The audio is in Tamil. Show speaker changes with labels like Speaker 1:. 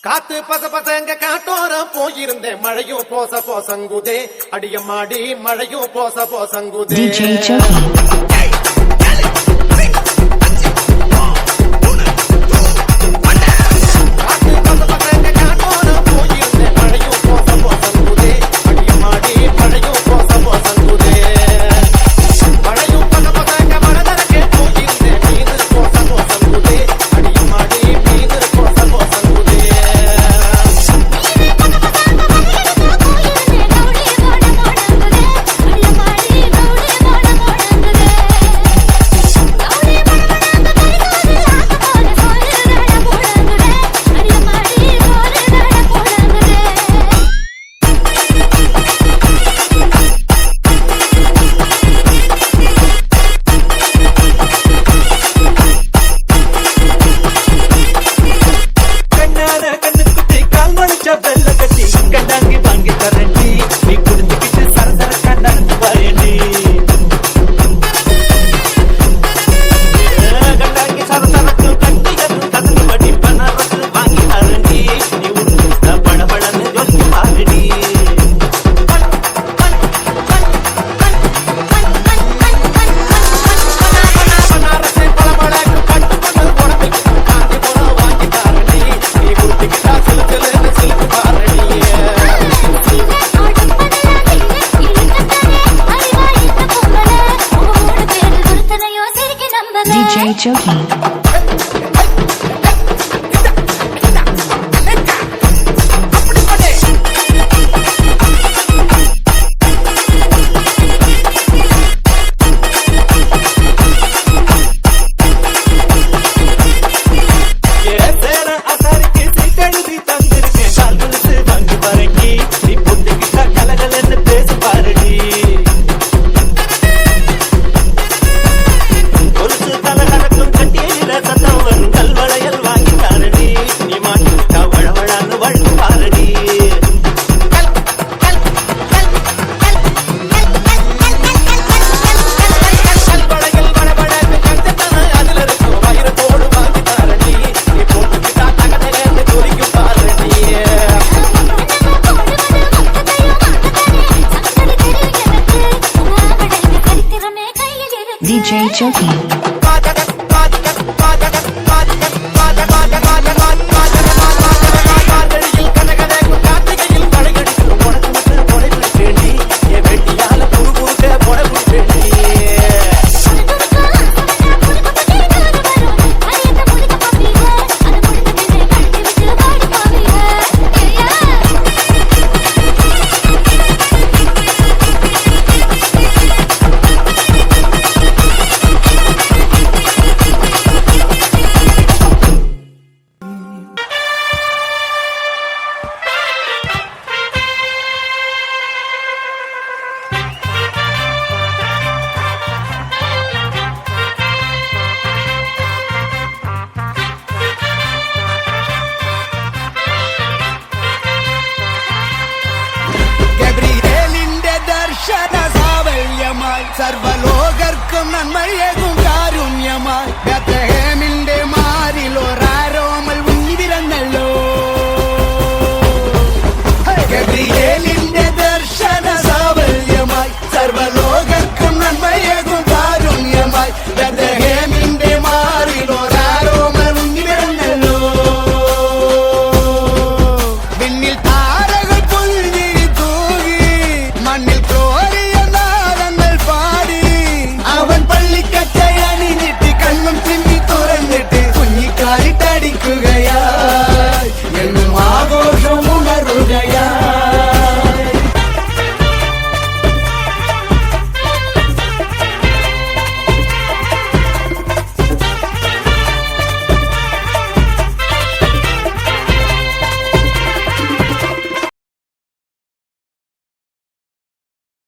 Speaker 1: காத்து பச பசங்க காட்டோரம் போயிருந்தேன். மழையும் போச போசங்குதே. அடியமாடி மழையும் போச போசங்குதே.
Speaker 2: DJ
Speaker 3: Jokey. சர்வலோகர்க்கும் நன்மையேகும்